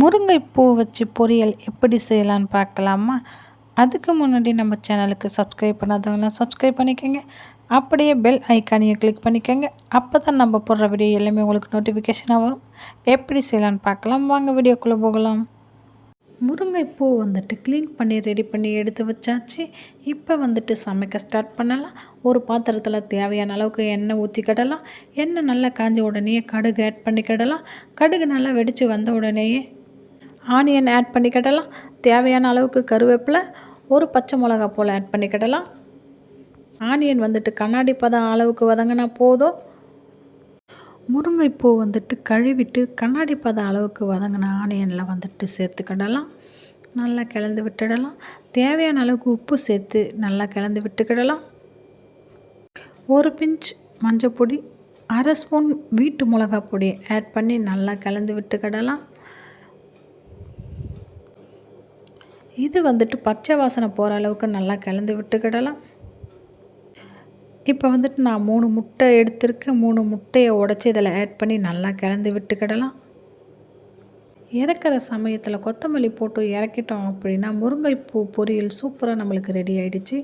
முருங்கைப்பூ வச்சு பொரியல் எப்படி செய்யலான்னு பார்க்கலாமா? அதுக்கு முன்னாடி நம்ம சேனலுக்கு சப்ஸ்கிரைப் பண்ணாதவங்களாம் சப்ஸ்கிரைப் பண்ணிக்கோங்க. அப்படியே பெல் ஐக்கானையும் கிளிக் பண்ணிக்கோங்க. அப்போ தான் நம்ம போடுற வீடியோ எல்லாமே உங்களுக்கு நோட்டிஃபிகேஷனாக வரும். எப்படி செய்யலான்னு பார்க்கலாம். வாங்க வீடியோக்குள்ளே போகலாம். முருங்கைப்பூ வந்துட்டு க்ளீன் பண்ணி ரெடி பண்ணி எடுத்து வச்சாச்சு. இப்போ வந்துட்டு சமைக்க ஸ்டார்ட் பண்ணலாம். ஒரு பாத்திரத்தில் தேவையான அளவுக்கு எண்ணெய் ஊற்றிக்கிடலாம் எண்ணெய் நல்லா காஞ்ச உடனே கடுகு ஆட் பண்ணிக்கிடலாம் கடுகு நல்லா வெடித்து வந்த உடனேயே ஆனியன் ஆட் பண்ணிக்கிடலாம் தேவையான அளவுக்கு கருவேப்பிலை ஒரு பச்சை மிளகா போல் ஆட் பண்ணிக்கிடலாம் ஆனியன் வந்துட்டு கண்ணாடி பதம் அளவுக்கு வதங்கினா போதும். முருங்கைப்பூ வந்துட்டு கழுவிட்டு கண்ணாடி பதம் அளவுக்கு வதங்கின ஆனியனில் வந்துட்டு சேர்த்துக்கிடலாம் நல்லா கிளந்து விட்டுடலாம். தேவையான அளவுக்கு உப்பு சேர்த்து நல்லா கிளந்து விட்டுக்கிடலாம். ஒரு பிஞ்ச் மஞ்சள் பொடி அரை ஸ்பூன் வீட்டு மிளகா பொடி ஆட் பண்ணி நல்லா கலந்து விட்டுக்கிடலாம். இது வந்துட்டு பச்சை வாசனை போகிற அளவுக்கு நல்லா கலந்து விட்டுக்கிடலாம் இப்போ வந்துட்டு நான் மூணு முட்டை எடுத்திருக்கேன் மூணு முட்டையை உடச்சி இதில் ஆட் பண்ணி நல்லா கலந்து விட்டுக்கிடலாம் இறக்குற சமயத்தில் கொத்தமல்லி போட்டு இறக்கிட்டோம் அப்படின்னா முருங்கைப்பூ பொரியல் சூப்பராக நம்மளுக்கு ரெடி ஆகிடுச்சு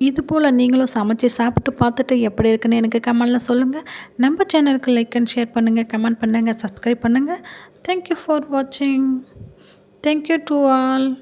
இது போல் நீங்களும் சமைச்சு சாப்பிட்டு பார்த்துட்டு எப்படி இருக்குன்னு எனக்கு கமெண்டில் சொல்லுங்கள் நம்ம சேனலுக்கு லைக் அண்ட் ஷேர் பண்ணுங்கள் கமெண்ட் பண்ணுங்கள் சப்ஸ்கிரைப் பண்ணுங்கள் தேங்க்யூ ஃபார் வாட்சிங் Thank you to all.